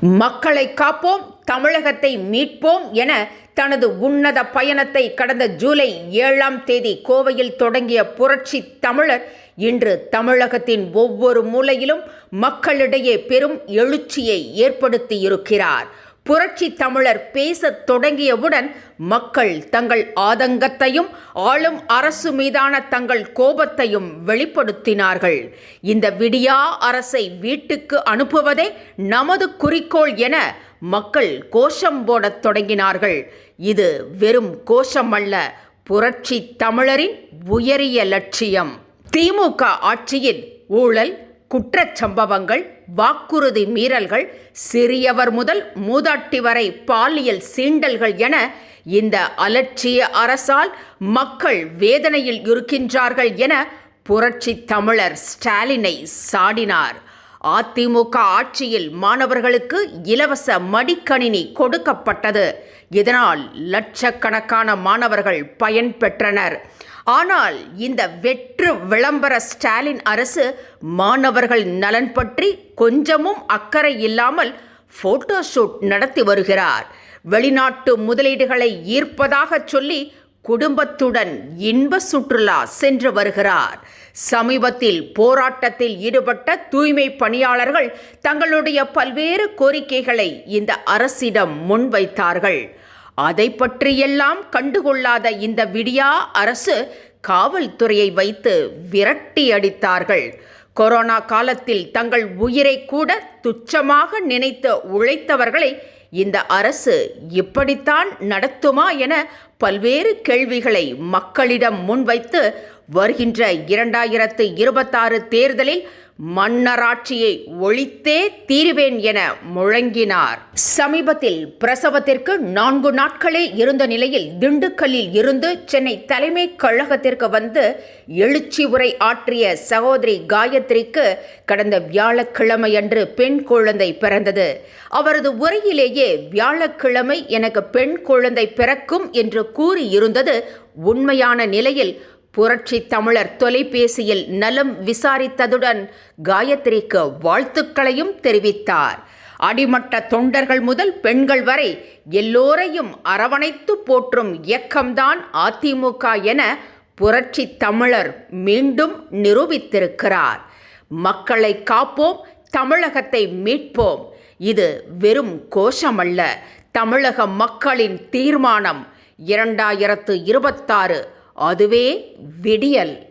மக்களை காப்போம் தமிழகத்தை மீட்போம் என தனது உன்னத பயணத்தை கடந்த ஜூலை ஏழாம் தேதி கோவையில் தொடங்கிய புரட்சி தமிழர் இன்று தமிழகத்தின் ஒவ்வொரு மூலையிலும் மக்களிடையே பெரும் எழுச்சியை ஏற்படுத்தியிருக்கிறார். புரட்சி தமிழர் பேசத் தொடங்கியவுடன் மக்கள் தங்கள் ஆதங்கத்தையும் ஆளும் அரசு மீதான தங்கள் கோபத்தையும் வெளிப்படுத்தினார்கள். இந்த விடியா அரசை வீட்டுக்கு அனுப்புவதே நமது குறிக்கோள் என மக்கள் கோஷம் போடத் தொடங்கினார்கள். இது வெறும் கோஷம் அல்ல புரட்சி தமிழரின் உயரிய லட்சியம். திமுக ஆட்சியில் ஊழல் குற்றச்சம்பவங்கள் வாக்குறுதி மீறல்கள் சிறியவர் முதல் மூதாட்டி வரை பாலியல் சீண்டல்கள் என இந்த அலட்சிய அரசால் மக்கள் வேதனையில் இருக்கின்றார்கள் என புரட்சி தமிழர் ஸ்டாலினை சாடினார். அதிமுக ஆட்சியில் மாணவர்களுக்கு இலவச மடிக்கணினி கொடுக்கப்பட்டது. இதனால் லட்சக்கணக்கான மாணவர்கள் பயன்பெற்றனர். ஆனால் இந்த வெற்று விளம்பர ஸ்டாலின் அரசு மாணவர்கள் நலன் பற்றி கொஞ்சமும் அக்கறை இல்லாமல் போட்டோ ஷூட் நடத்தி வருகிறார். வெளிநாட்டு முதலீடுகளை ஈர்ப்பதாக சொல்லி குடும்பத்துடன் இன்ப சுற்றுலா சென்று வருகிறார். சமீபத்தில் போராட்டத்தில் ஈடுபட்ட தூய்மை பணியாளர்கள் தங்களுடைய பல்வேறு கோரிக்கைகளை இந்த அரசிடம் முன்வைத்தார்கள். அதை பற்றியெல்லாம் கண்டுகொள்ளாத இந்த விடியா அரசு காவல்துறையை வைத்து விரட்டி அடித்தார்கள். கொரோனா காலத்தில் தங்கள் உயிரை கூட துச்சமாக நினைத்து உழைத்தவர்களை இந்த அரசு இப்படித்தான் நடத்துமா என பல்வேறு கேள்விகளை மக்களிடம் முன்வைத்து வருகின்ற இரண்டாயிரத்து இருபத்தாறு தேர்தலில் மன்னராட்சியை ஒழித்தே தீருவேன் என முழங்கினார். சமீபத்தில் பிரசவத்திற்கு நான்கு நாட்களே இருந்த நிலையில் திண்டுக்கல்லில் இருந்து சென்னை தலைமை கழகத்திற்கு வந்து எழுச்சி உரை ஆற்றிய சகோதரி காயத்ரிக்கு கடந்த வியாழக்கிழமையன்று பெண் குழந்தை பிறந்தது. அவரது உரையிலேயே வியாழக்கிழமை எனக்கு பெண் குழந்தை பிறக்கும் என்று கூறியிருந்தது உண்மையான நிலையில் புரட்சி தமிழர் தொலைபேசியில் நலம் விசாரித்ததுடன் காயத்ரிக்கு வாழ்த்துக்களையும் தெரிவித்தார். அடிமட்ட தொண்டர்கள் முதல் பெண்கள் வரை எல்லோரையும் அரவணைத்து போற்றும் இயக்கம்தான் அதிமுக என புரட்சி தமிழர் மீண்டும் நிரூபித்திருக்கிறார். மக்களை காப்போம் தமிழகத்தை மீட்போம். இது வெறும் கோஷமல்ல. தமிழக மக்களின் தீர்மானம் இரண்டாயிரத்து இருபத்தாறு அதுவே விடியல்.